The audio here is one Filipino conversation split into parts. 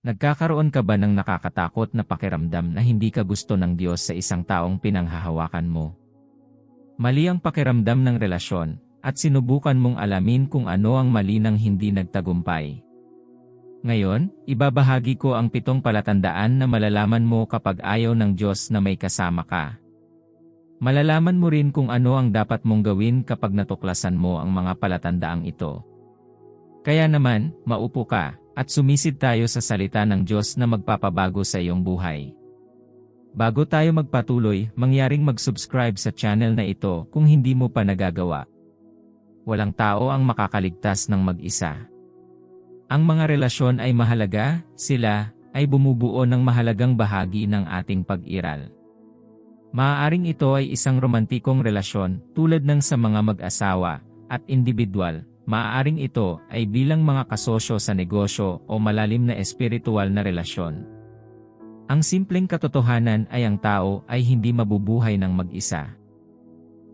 Nagkakaroon ka ba ng nakakatakot na pakiramdam na hindi ka gusto ng Diyos sa isang taong pinanghahawakan mo? Mali ang pakiramdam ng relasyon, at sinubukan mong alamin kung ano ang mali ng hindi nagtagumpay. Ngayon, ibabahagi ko ang pitong palatandaan na malalaman mo kapag ayaw ng Diyos na may kasama ka. Malalaman mo rin kung ano ang dapat mong gawin kapag natuklasan mo ang mga palatandaang ito. Kaya naman, maupo ka, at sumisid tayo sa salita ng Diyos na magpapabago sa iyong buhay. Bago tayo magpatuloy, mangyaring mag-subscribe sa channel na ito kung hindi mo pa nagagawa. Walang tao ang makakaligtas ng mag-isa. Ang mga relasyon ay mahalaga, sila ay bumubuo ng mahalagang bahagi ng ating pag-iral. Maaaring ito ay isang romantikong relasyon tulad ng sa mga mag-asawa at individual Maaaring ito ay bilang mga kasosyo sa negosyo o malalim na espiritual na relasyon. Ang simpleng katotohanan ay ang tao ay hindi mabubuhay ng mag-isa.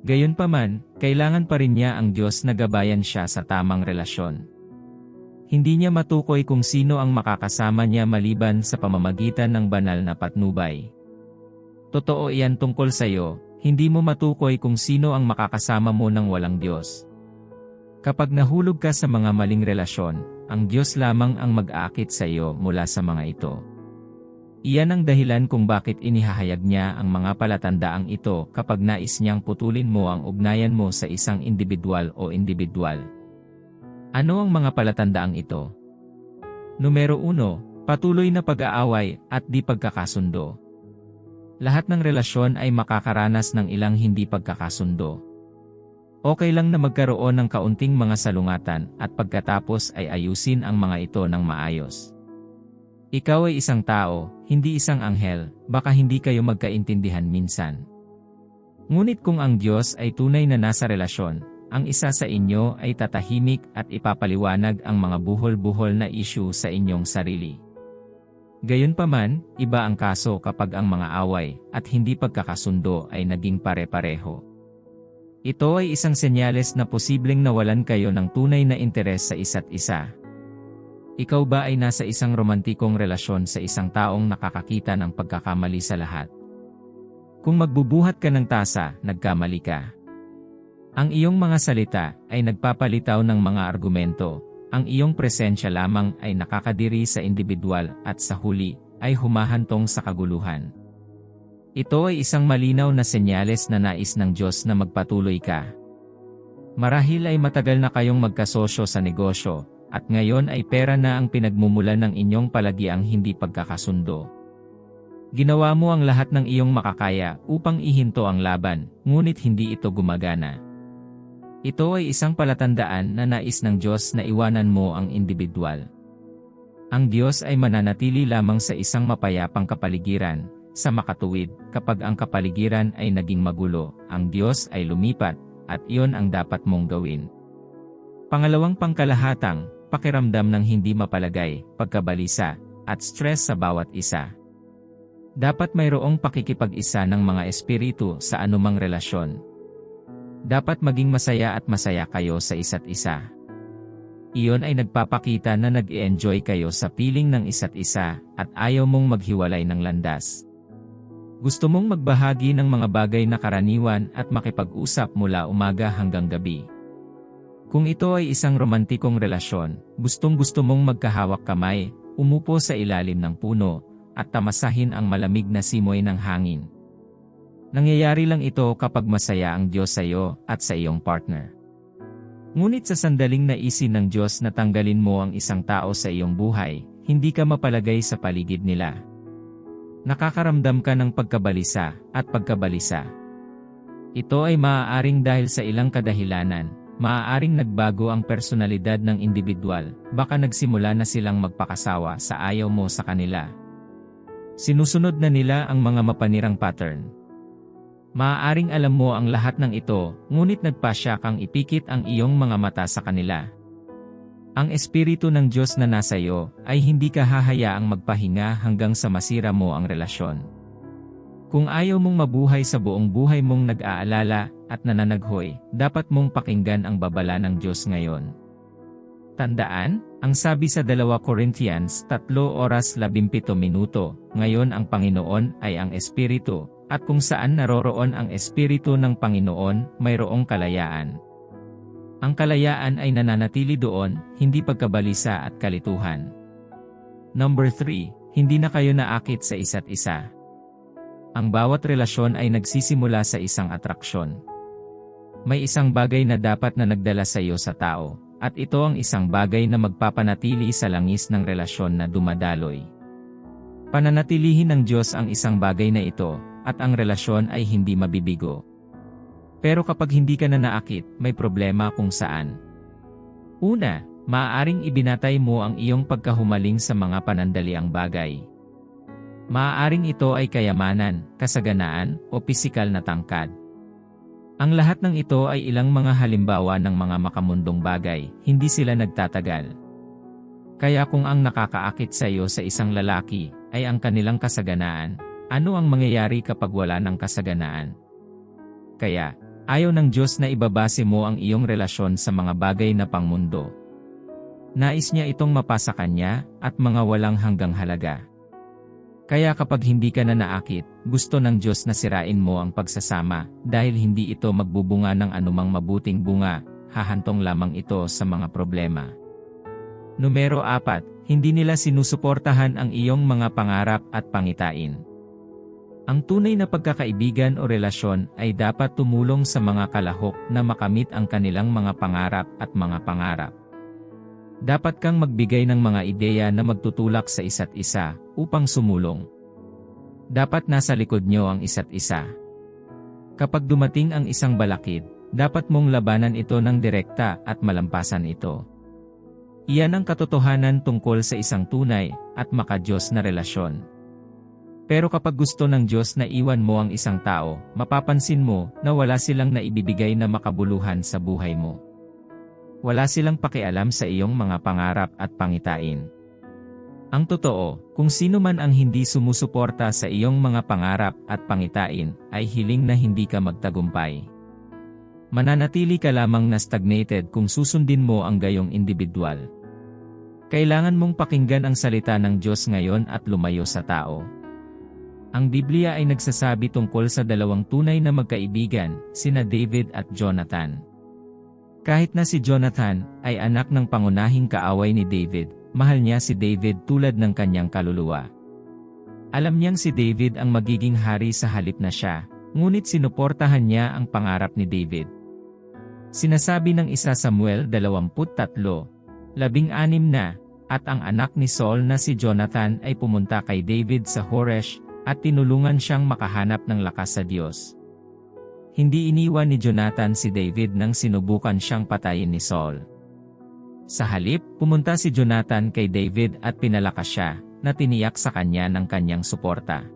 Gayunpaman, kailangan pa rin niya ang Diyos na gabayan siya sa tamang relasyon. Hindi niya matukoy kung sino ang makakasama niya maliban sa pamamagitan ng banal na patnubay. Totoo iyan tungkol sa iyo, hindi mo matukoy kung sino ang makakasama mo ng walang Diyos. Kapag nahulog ka sa mga maling relasyon, ang Diyos lamang ang mag-aakit sa iyo mula sa mga ito. Iyan ang dahilan kung bakit inihahayag niya ang mga palatandaang ito kapag nais niyang putulin mo ang ugnayan mo sa isang individual o individual. Ano ang mga palatandaang ito? Numero 1, patuloy na pag-aaway at di pagkakasundo. Lahat ng relasyon ay makakaranas ng ilang hindi pagkakasundo. Okay lang na magkaroon ng kaunting mga salungatan at pagkatapos ay ayusin ang mga ito ng maayos. Ikaw ay isang tao, hindi isang anghel, baka hindi kayo magkaintindihan minsan. Ngunit kung ang Diyos ay tunay na nasa relasyon, ang isa sa inyo ay tatahimik at ipapaliwanag ang mga buhol-buhol na issue sa inyong sarili. Gayunpaman, iba ang kaso kapag ang mga away at hindi pagkakasundo ay naging pare-pareho. Ito ay isang senyales na posibleng nawalan kayo ng tunay na interes sa isa't isa. Ikaw ba ay nasa isang romantikong relasyon sa isang taong nakakakita ng pagkakamali sa lahat? Kung magbubuhat ka ng tasa, nagkamali ka. Ang iyong mga salita ay nagpapalitaw ng mga argumento, ang iyong presensya lamang ay nakakadiri sa individual at sa huli ay humahantong sa kaguluhan. Ito ay isang malinaw na senyales na nais ng Diyos na magpatuloy ka. Marahil ay matagal na kayong magkasosyo sa negosyo, at ngayon ay pera na ang pinagmumulan ng inyong palagiang hindi pagkakasundo. Ginawa mo ang lahat ng iyong makakaya upang ihinto ang laban, ngunit hindi ito gumagana. Ito ay isang palatandaan na nais ng Diyos na iwanan mo ang individual. Ang Diyos ay mananatili lamang sa isang mapayapang kapaligiran, sa makatuwid, kapag ang kapaligiran ay naging magulo, ang Diyos ay lumipat, at iyon ang dapat mong gawin. Pangalawang pangkalahatang, pakiramdam ng hindi mapalagay, pagkabalisa, at stress sa bawat isa. Dapat mayroong pakikipag-isa ng mga espiritu sa anumang relasyon. Dapat maging masaya at masaya kayo sa isa't isa. Iyon ay nagpapakita na nag-enjoy kayo sa piling ng isa't isa at ayaw mong maghiwalay ng landas. Gusto mong magbahagi ng mga bagay na karaniwan at makipag-usap mula umaga hanggang gabi. Kung ito ay isang romantikong relasyon, gustong gusto mong magkahawak kamay, umupo sa ilalim ng puno, at tamasahin ang malamig na simoy ng hangin. Nangyayari lang ito kapag masaya ang Diyos sa iyo at sa iyong partner. Ngunit sa sandaling naisin ng Diyos na tanggalin mo ang isang tao sa iyong buhay, hindi ka mapalagay sa paligid nila. Nakakaramdam ka ng pagkabalisa at pagkabalisa. Ito ay maaaring dahil sa ilang kadahilanan, maaaring nagbago ang personalidad ng individual, baka nagsimula na silang magpakasawa sa ayaw mo sa kanila. Sinusunod na nila ang mga mapanirang pattern. Maaaring alam mo ang lahat ng ito, ngunit nagpasya kang ipikit ang iyong mga mata sa kanila. Ang Espiritu ng Diyos na nasa iyo ay hindi ka hahayaang magpahinga hanggang sa masira mo ang relasyon. Kung ayaw mong mabuhay sa buong buhay mong nag-aalala at nananaghoy, dapat mong pakinggan ang babala ng Diyos ngayon. Tandaan, Ang sabi sa 2 Corinthians 3 oras 17 minuto, ngayon ang Panginoon ay ang Espiritu, at kung saan naroroon ang Espiritu ng Panginoon, mayroong kalayaan. Ang kalayaan ay nananatili doon, hindi pagkabalisa at kalituhan. Number 3, hindi na kayo naakit sa isa't isa. Ang bawat relasyon ay nagsisimula sa isang atraksyon. May isang bagay na dapat na nagdala sa iyo sa tao, at ito ang isang bagay na magpapanatili sa langis ng relasyon na dumadaloy. Pananatilihin ng Diyos ang isang bagay na ito, at ang relasyon ay hindi mabibigo. Pero kapag hindi ka na naakit, may problema kung saan. Una, maaaring ibinatay mo ang iyong pagkahumaling sa mga panandaliang bagay. Maaaring ito ay kayamanan, kasaganaan, o pisikal na tangkad. Ang lahat ng ito ay ilang mga halimbawa ng mga makamundong bagay, hindi sila nagtatagal. Kaya kung ang nakakaakit sa iyo sa isang lalaki, ay ang kanilang kasaganaan, ano ang mangyayari kapag wala ng kasaganaan? Kaya, ayaw ng Diyos na ibabase mo ang iyong relasyon sa mga bagay na pangmundo. Nais niya itong mapasa kanya, at mga walang hanggang halaga. Kaya kapag hindi ka na naakit, gusto ng Diyos na sirain mo ang pagsasama, dahil hindi ito magbubunga ng anumang mabuting bunga, hahantong lamang ito sa mga problema. Numero 4, hindi nila sinusuportahan ang iyong mga pangarap at pangitain. Ang tunay na pagkakaibigan o relasyon ay dapat tumulong sa mga kalahok na makamit ang kanilang mga pangarap at mga pangarap. Dapat kang magbigay ng mga ideya na magtutulak sa isa't isa upang sumulong. Dapat nasa likod nyo ang isa't isa. Kapag dumating ang isang balakid, dapat mong labanan ito ng direkta at malampasan ito. Iyan ang katotohanan tungkol sa isang tunay at makadiyos na relasyon. Pero kapag gusto ng Diyos na iwan mo ang isang tao, mapapansin mo na wala silang naibibigay na makabuluhan sa buhay mo. Wala silang pakialam sa iyong mga pangarap at pangitain. Ang totoo, kung sino man ang hindi sumusuporta sa iyong mga pangarap at pangitain, ay hiling na hindi ka magtagumpay. Mananatili ka lamang na stagnated kung susundin mo ang gayong individual. Kailangan mong pakinggan ang salita ng Diyos ngayon at lumayo sa tao. Ang Biblia ay nagsasabi tungkol sa dalawang tunay na magkaibigan, sina David at Jonathan. Kahit na si Jonathan ay anak ng pangunahing kaaway ni David, mahal niya si David tulad ng kanyang kaluluwa. Alam niyang si David ang magiging hari sa halip na siya, ngunit sinuportahan niya ang pangarap ni David. Sinasabi ng isa Samuel 23, labing anim na, at ang anak ni Saul na si Jonathan ay pumunta kay David sa Horesh, at tinulungan siyang makahanap ng lakas sa Diyos. Hindi iniwan ni Jonathan si David nang sinubukan siyang patayin ni Saul. Sa halip, pumunta si Jonathan kay David at pinalakas siya, na tiniyak sa kanya ng kanyang suporta.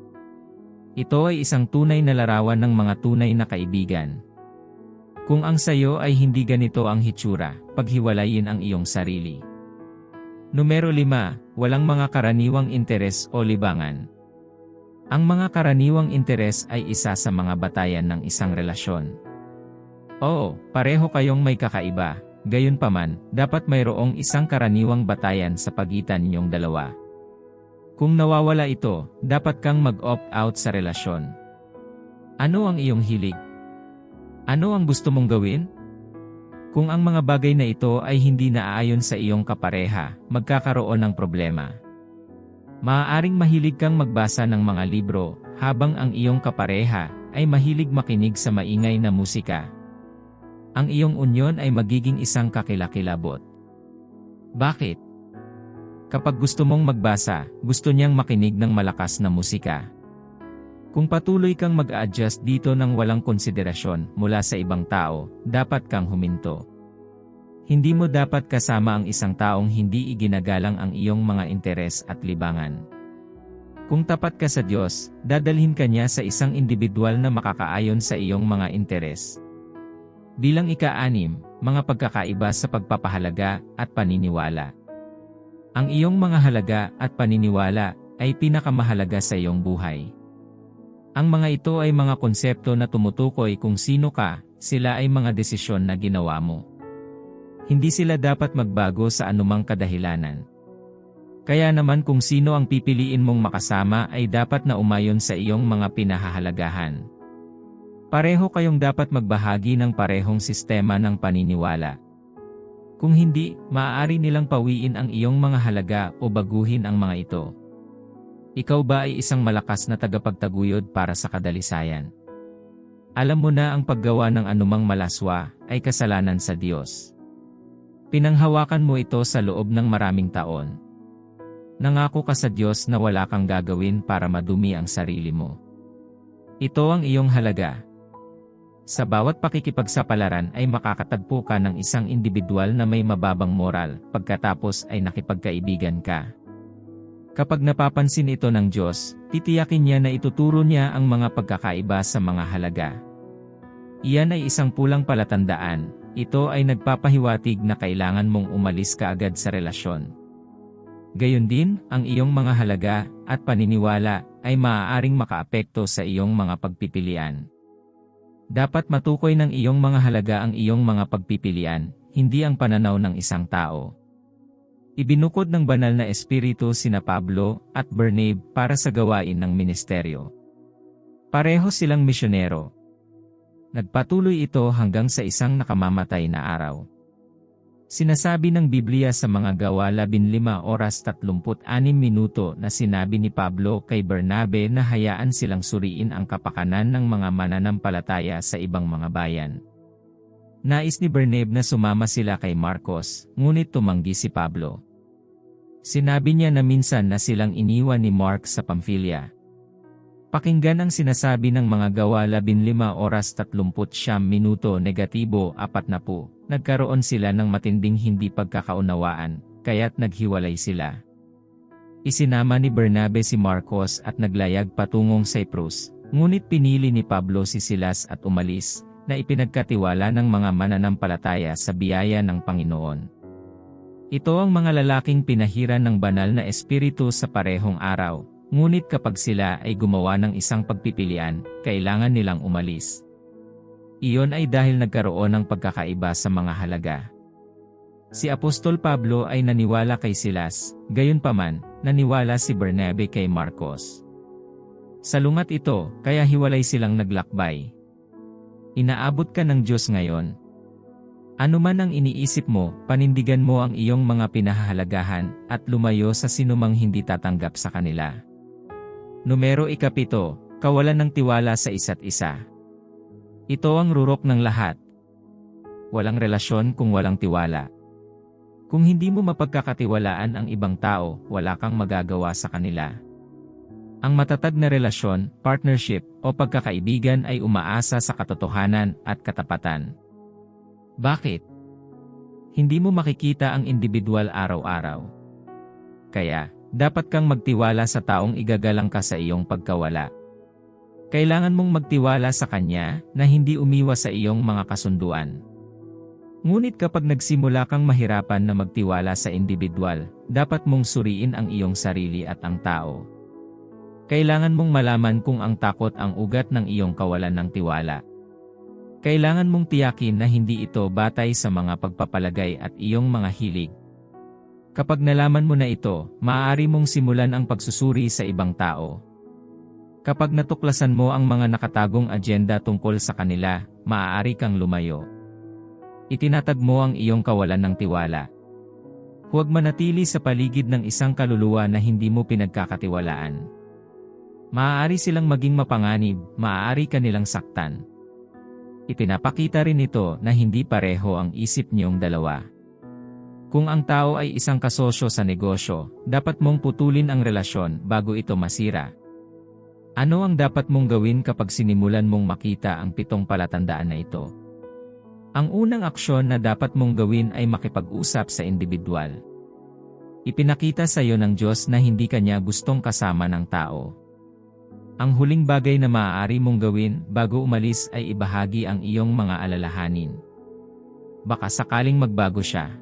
Ito ay isang tunay na larawan ng mga tunay na kaibigan. Kung ang sayo ay hindi ganito ang hitsura, paghiwalayin ang iyong sarili. Numero 5, walang mga karaniwang interes o libangan. Ang mga karaniwang interes ay isa sa mga batayan ng isang relasyon. Oo, pareho kayong may kakaiba, gayunpaman, dapat mayroong isang karaniwang batayan sa pagitan ninyong dalawa. Kung nawawala ito, dapat kang mag-opt out sa relasyon. Ano ang iyong hilig? Ano ang gusto mong gawin? Kung ang mga bagay na ito ay hindi naaayon sa iyong kapareha, magkakaroon ng problema. Maaaring mahilig kang magbasa ng mga libro, habang ang iyong kapareha ay mahilig makinig sa maingay na musika. Ang iyong unyon ay magiging isang kakilakilabot. Bakit? Kapag gusto mong magbasa, gusto niyang makinig ng malakas na musika. Kung patuloy kang mag-adjust dito ng walang konsiderasyon mula sa ibang tao, dapat kang huminto. Hindi mo dapat kasama ang isang taong hindi iginagalang ang iyong mga interes at libangan. Kung tapat ka sa Diyos, dadalhin ka niya sa isang individual na makakaayon sa iyong mga interes. Bilang ika-anim, mga pagkakaiba sa pagpapahalaga at paniniwala. Ang iyong mga halaga at paniniwala ay pinakamahalaga sa iyong buhay. Ang mga ito ay mga konsepto na tumutukoy kung sino ka, sila ay mga desisyon na ginawa mo. Hindi sila dapat magbago sa anumang kadahilanan. Kaya naman kung sino ang pipiliin mong makasama ay dapat na umayon sa iyong mga pinahahalagahan. Pareho kayong dapat magbahagi ng parehong sistema ng paniniwala. Kung hindi, maaari nilang pawiin ang iyong mga halaga o baguhin ang mga ito. Ikaw ba ay isang malakas na tagapagtaguyod para sa kadalisayan? Alam mo na ang paggawa ng anumang malaswa ay kasalanan sa Diyos. Pinanghawakan mo ito sa loob ng maraming taon. Nangako ka sa Diyos na wala kang gagawin para madumi ang sarili mo. Ito ang iyong halaga. Sa bawat pakikipagsapalaran ay makakatagpo ka ng isang individual na may mababang moral pagkatapos ay nakipagkaibigan ka. Kapag napapansin ito ng Diyos, titiyakin niya na ituturo niya ang mga pagkakaiba sa mga halaga. Iyan ay isang pulang palatandaan, ito ay nagpapahiwatig na kailangan mong umalis kaagad sa relasyon. Gayon din, ang iyong mga halaga at paniniwala ay maaaring makaapekto sa iyong mga pagpipilian. Dapat matukoy ng iyong mga halaga ang iyong mga pagpipilian, hindi ang pananaw ng isang tao. Ibinukod ng banal na espiritu sina Pablo at Bernabe para sa gawain ng ministeryo. Pareho silang misyonero. Nagpatuloy ito hanggang sa isang nakamamatay na araw. Sinasabi ng Biblia sa mga gawa 15 oras 36 minuto na sinabi ni Pablo kay Bernabe na hayaan silang suriin ang kapakanan ng mga mananampalataya sa ibang mga bayan. Nais ni Bernabe na sumama sila kay Marcos, ngunit tumanggi si Pablo. Sinabi niya na minsan na silang iniwan ni Mark sa Pamphylia. Pakinggan ang sinasabi ng mga gawa 15 oras 39 minuto negatibo 40. Nagkaroon sila ng matinding hindi pagkakaunawaan, kaya't naghiwalay sila. Isinama ni Bernabe si Marcos at naglayag patungong Cyprus, ngunit pinili ni Pablo si Silas at umalis, na ipinagkatiwala ng mga mananampalataya sa biyaya ng Panginoon. Ito ang mga lalaking pinahiran ng banal na espiritu sa parehong araw, Ngunit kapag sila ay gumawa ng isang pagpipilian, kailangan nilang umalis. Iyon ay dahil nagkaroon ng pagkakaiba sa mga halaga. Si Apostol Pablo ay naniwala kay Silas, gayunpaman, naniwala si Bernabe kay Marcos. Salungat ito, kaya hiwalay silang naglakbay. Inaabot ka ng Diyos ngayon. Ano man ang iniisip mo, panindigan mo ang iyong mga pinahahalagahan, at lumayo sa sinumang hindi tatanggap sa kanila. Numero ikapito, kawalan ng tiwala sa isa't isa. Ito ang rurok ng lahat. Walang relasyon kung walang tiwala. Kung hindi mo mapagkakatiwalaan ang ibang tao, wala kang magagawa sa kanila. Ang matatag na relasyon, partnership, o pagkakaibigan ay umaasa sa katotohanan at katapatan. Bakit? Hindi mo makikita ang individual araw-araw. Kaya, dapat kang magtiwala sa taong igagalang ka sa iyong pagkawala. Kailangan mong magtiwala sa kanya na hindi umiwas sa iyong mga kasunduan. Ngunit kapag nagsimula kang mahirapan na magtiwala sa individual, dapat mong suriin ang iyong sarili at ang tao. Kailangan mong malaman kung ang takot ang ugat ng iyong kawalan ng tiwala. Kailangan mong tiyakin na hindi ito batay sa mga pagpapalagay at iyong mga hilig, Kapag nalaman mo na ito, maaari mong simulan ang pagsusuri sa ibang tao. Kapag natuklasan mo ang mga nakatagong agenda tungkol sa kanila, maaari kang lumayo. Itinatag mo ang iyong kawalan ng tiwala. Huwag manatili sa paligid ng isang kaluluwa na hindi mo pinagkakatiwalaan. Maaari silang maging mapanganib, maaari ka nilang saktan. Ipinapakita rin ito na hindi pareho ang isip niyong dalawa. Kung ang tao ay isang kasosyo sa negosyo, dapat mong putulin ang relasyon bago ito masira. Ano ang dapat mong gawin kapag sinimulan mong makita ang pitong palatandaan na ito? Ang unang aksyon na dapat mong gawin ay makipag-usap sa individual. Ipinakita sa iyo ng Diyos na hindi kanya gustong kasama ng tao. Ang huling bagay na maaari mong gawin bago umalis ay ibahagi ang iyong mga alalahanin. Baka sakaling magbago siya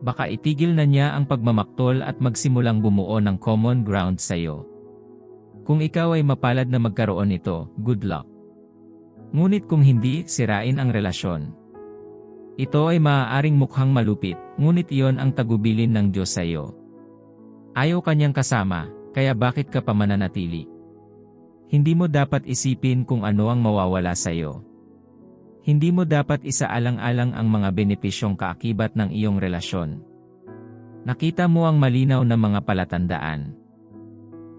baka itigil na niya ang pagmamaktol at magsimulang bumuo ng common ground sa iyo. Kung ikaw ay mapalad na magkaroon nito, good luck. Ngunit kung hindi, sirain ang relasyon. Ito ay maaaring mukhang malupit, ngunit iyon ang tagubilin ng Diyos sa iyo. Ayaw kanyang kasama, kaya bakit ka pa mananatili? Hindi mo dapat isipin kung ano ang mawawala sa iyo. Hindi mo dapat isaalang-alang ang mga benepisyong kaakibat ng iyong relasyon. Nakita mo ang malinaw na mga palatandaan.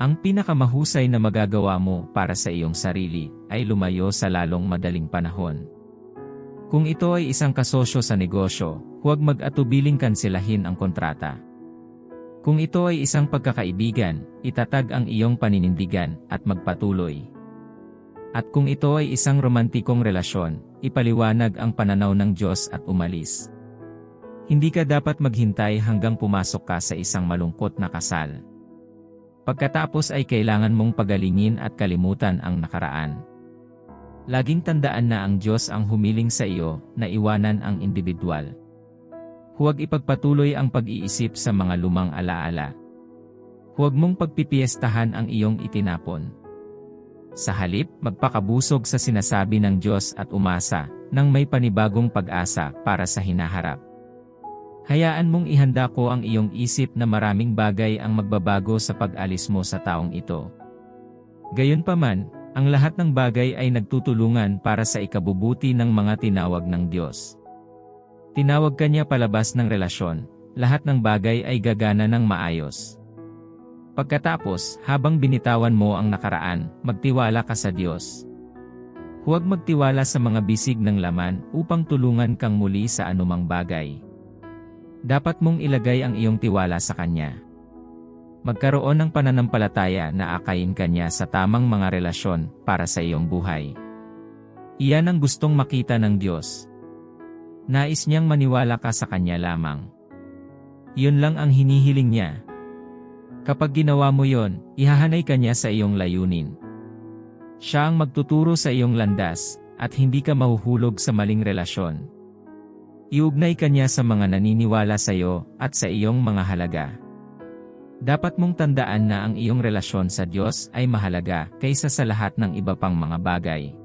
Ang pinakamahusay na magagawa mo para sa iyong sarili ay lumayo sa lalong madaling panahon. Kung ito ay isang kasosyo sa negosyo, huwag mag-atubiling kansilahin ang kontrata. Kung ito ay isang pagkakaibigan, itatag ang iyong paninindigan at magpatuloy. At kung ito ay isang romantikong relasyon, ipaliwanag ang pananaw ng Diyos at umalis. Hindi ka dapat maghintay hanggang pumasok ka sa isang malungkot na kasal. Pagkatapos ay kailangan mong pagalingin at kalimutan ang nakaraan. Laging tandaan na ang Diyos ang humiling sa iyo na iwanan ang individual. Huwag ipagpatuloy ang pag-iisip sa mga lumang alaala. Huwag mong pagpipiestahan ang iyong itinapon. Sa halip, magpakabusog sa sinasabi ng Diyos at umasa, nang may panibagong pag-asa para sa hinaharap. Hayaan mong ihanda ko ang iyong isip na maraming bagay ang magbabago sa pag-alis mo sa taong ito. Gayunpaman, ang lahat ng bagay ay nagtutulungan para sa ikabubuti ng mga tinawag ng Diyos. Tinawag kanya palabas ng relasyon, lahat ng bagay ay gagana ng maayos. Pagkatapos, habang binitawan mo ang nakaraan, magtiwala ka sa Diyos. Huwag magtiwala sa mga bisig ng laman upang tulungan kang muli sa anumang bagay. Dapat mong ilagay ang iyong tiwala sa Kanya. Magkaroon ng pananampalataya na akayin kanya sa tamang mga relasyon para sa iyong buhay. Iyan ang gustong makita ng Diyos. Nais niyang maniwala ka sa Kanya lamang. Iyon lang ang hinihiling niya. Kapag ginawa mo yon, ihahanay kanya sa iyong layunin. Siya ang magtuturo sa iyong landas, at hindi ka mahuhulog sa maling relasyon. Iugnay kanya sa mga naniniwala sa iyo at sa iyong mga halaga. Dapat mong tandaan na ang iyong relasyon sa Diyos ay mahalaga kaysa sa lahat ng iba pang mga bagay.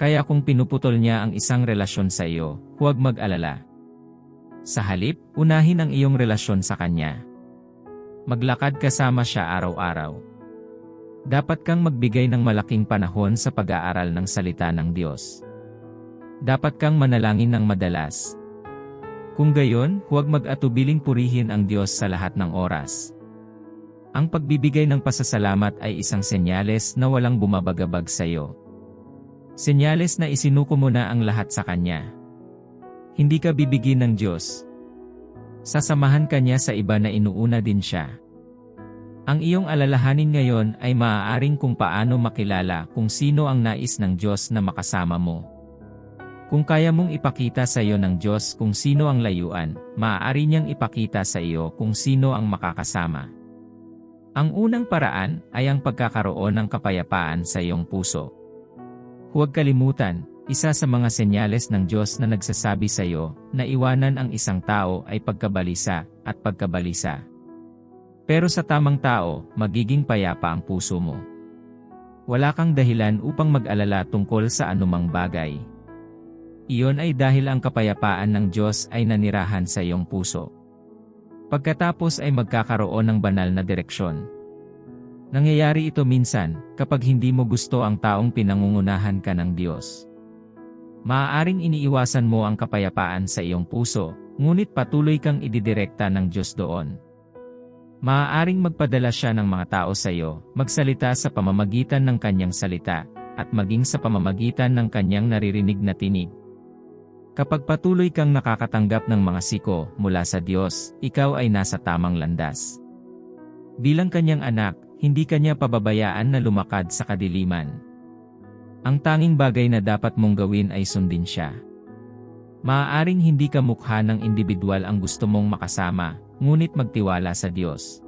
Kaya kung pinuputol niya ang isang relasyon sa iyo, huwag mag-alala. Sa halip, unahin ang iyong relasyon sa Kanya. Maglakad kasama siya araw-araw. Dapat kang magbigay ng malaking panahon sa pag-aaral ng salita ng Diyos. Dapat kang manalangin ng madalas, kung gayon, huwag mag-atubiling purihin ang Diyos sa lahat ng oras. Ang pagbibigay ng pasasalamat ay isang senyales na walang bumabagabag sa iyo. Senyales na isinuko mo na ang lahat sa Kanya. Hindi ka bibigin ng Diyos. Sasamahan ka niya sa iba na inuuna din siya. Ang iyong alalahanin ngayon ay maaaring kung paano makilala kung sino ang nais ng Diyos na makasama mo. Kung kaya mong ipakita sa iyo ng Diyos kung sino ang layuan, maaari niyang ipakita sa iyo kung sino ang makakasama. Ang unang paraan ay ang pagkakaroon ng kapayapaan sa iyong puso. Huwag kalimutan, isa sa mga senyales ng Diyos na nagsasabi sa iyo na iwanan ang isang tao ay pagkabalisa at pagkabalisa. Pero sa tamang tao, magiging payapa ang puso mo. Wala kang dahilan upang mag-alala tungkol sa anumang bagay. Iyon ay dahil ang kapayapaan ng Diyos ay nanirahan sa iyong puso. Pagkatapos ay magkakaroon ng banal na direksyon. Nangyayari ito minsan, kapag hindi mo gusto ang taong pinangungunahan ka ng Diyos. Maaaring iniiwasan mo ang kapayapaan sa iyong puso, ngunit patuloy kang ididirekta ng Diyos doon. Maaaring magpadala siya ng mga tao sa iyo, magsalita sa pamamagitan ng kanyang salita, at maging sa pamamagitan ng kanyang naririnig na tinig. Kapag patuloy kang nakakatanggap ng mga siko mula sa Diyos, ikaw ay nasa tamang landas. Bilang kanyang anak, hindi kanya pababayaan na lumakad sa kadiliman. Ang tanging bagay na dapat mong gawin ay sundin siya. Maaaring hindi ka mukha ng individual ang gusto mong makasama, ngunit magtiwala sa Diyos.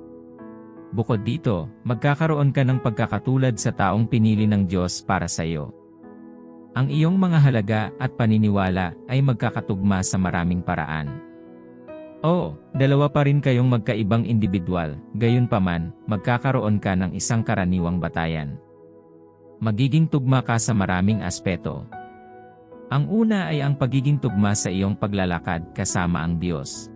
Bukod dito, magkakaroon ka ng pagkakatulad sa taong pinili ng Diyos para sa iyo. Ang iyong mga halaga at paniniwala ay magkakatugma sa maraming paraan. Oo, dalawa pa rin kayong magkaibang individual, gayon paman, magkakaroon ka ng isang karaniwang batayan. Magiging tugma ka sa maraming aspeto. Ang una ay ang pagiging tugma sa iyong paglalakad kasama ang Diyos.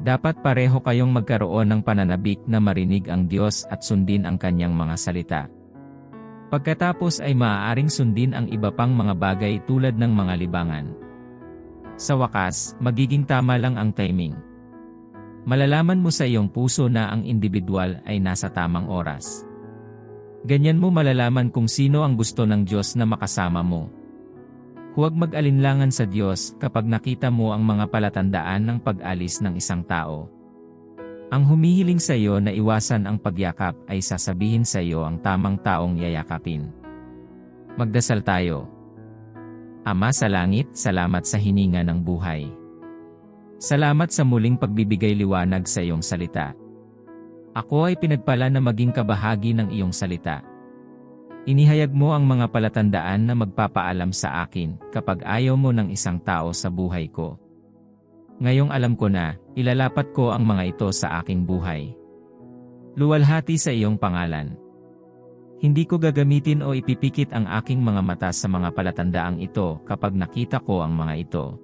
Dapat pareho kayong magkaroon ng pananabik na marinig ang Diyos at sundin ang kanyang mga salita. Pagkatapos ay maaaring sundin ang iba pang mga bagay tulad ng mga libangan. Sa wakas, magiging tama lang ang timing. Malalaman mo sa iyong puso na ang individual ay nasa tamang oras. Ganyan mo malalaman kung sino ang gusto ng Diyos na makasama mo. Huwag mag-alinlangan sa Diyos kapag nakita mo ang mga palatandaan ng pag-alis ng isang tao. Ang humihiling sa iyo na iwasan ang pagyakap ay sasabihin sa iyo ang tamang taong yayakapin. Magdasal tayo. Ama sa langit, salamat sa hininga ng buhay. Salamat sa muling pagbibigay liwanag sa iyong salita. Ako ay pinagpala na maging kabahagi ng iyong salita. Inihayag mo ang mga palatandaan na magpapaalam sa akin kapag ayaw mo ng isang tao sa buhay ko. Ngayong alam ko na, ilalapat ko ang mga ito sa aking buhay. Luwalhati sa iyong pangalan. Hindi ko gagamitin o ipipikit ang aking mga mata sa mga palatandaang ito kapag nakita ko ang mga ito.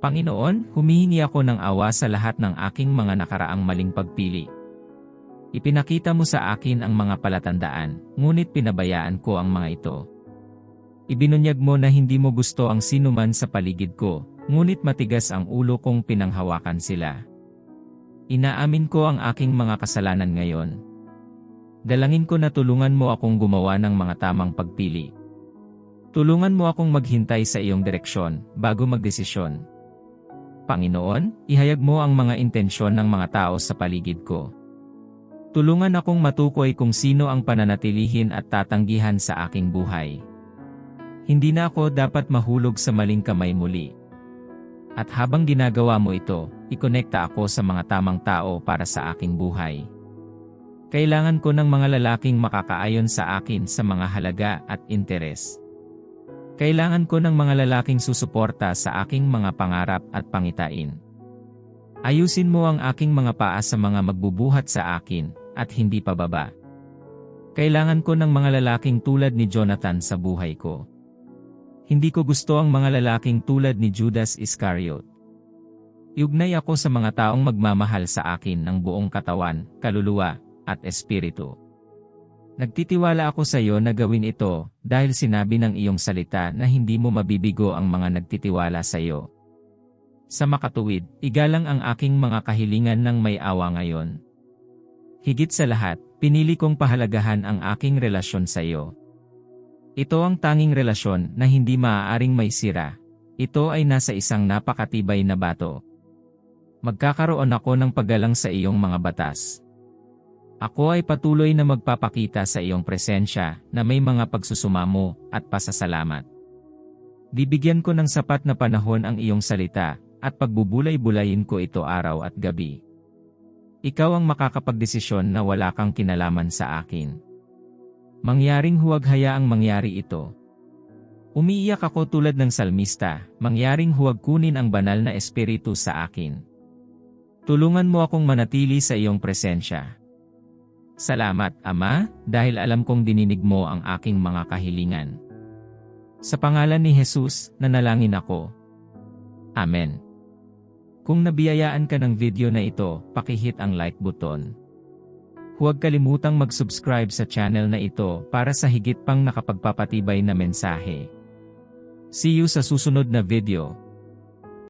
Panginoon, humihingi ako ng awa sa lahat ng aking mga nakaraang maling pagpili. Ipinakita mo sa akin ang mga palatandaan, ngunit pinabayaan ko ang mga ito. Ibinunyag mo na hindi mo gusto ang sinuman sa paligid ko, ngunit matigas ang ulo kong pinanghawakan sila. Inaamin ko ang aking mga kasalanan ngayon. Dalangin ko na tulungan mo akong gumawa ng mga tamang pagpili. Tulungan mo akong maghintay sa iyong direksyon bago magdesisyon. Panginoon, ihayag mo ang mga intensyon ng mga tao sa paligid ko. Tulungan akong matukoy kung sino ang pananatilihin at tatanggihan sa aking buhay. Hindi na ako dapat mahulog sa maling kamay muli. At habang ginagawa mo ito, ikonekta ako sa mga tamang tao para sa aking buhay. Kailangan ko ng mga lalaking makakaayon sa akin sa mga halaga at interes. Kailangan ko ng mga lalaking susuporta sa aking mga pangarap at pangitain. Ayusin mo ang aking mga paa sa mga magbubuhat sa akin, at hindi pababa. Kailangan ko ng mga lalaking tulad ni Jonathan sa buhay ko. Hindi ko gusto ang mga lalaking tulad ni Judas Iscariot. Iugnay ako sa mga taong magmamahal sa akin ng buong katawan, kaluluwa, at espiritu. Nagtitiwala ako sa iyo na gawin ito dahil sinabi ng iyong salita na hindi mo mabibigo ang mga nagtitiwala sa iyo. Sa makatuwid, igalang ang aking mga kahilingan ng may awa ngayon. Higit sa lahat, pinili kong pahalagahan ang aking relasyon sa iyo. Ito ang tanging relasyon na hindi maaaring may sira. Ito ay nasa isang napakatibay na bato. Magkakaroon ako ng paggalang sa iyong mga batas. Ako ay patuloy na magpapakita sa iyong presensya na may mga pagsusumamo at pasasalamat. Bibigyan ko ng sapat na panahon ang iyong salita at pagbubulay-bulayin ko ito araw at gabi. Ikaw ang makakapagdesisyon na wala kang kinalaman sa akin. Mangyaring huwag hayaang mangyari ito. Umiiyak ako tulad ng salmista, mangyaring huwag kunin ang banal na espiritu sa akin. Tulungan mo akong manatili sa iyong presensya. Salamat, Ama, dahil alam kong dininig mo ang aking mga kahilingan. Sa pangalan ni Jesus, nanalangin ako. Amen. Kung nabiyayaan ka ng video na ito, pakihit ang like button. Huwag kalimutang mag-subscribe sa channel na ito para sa higit pang nakapagpapatibay na mensahe. See you sa susunod na video.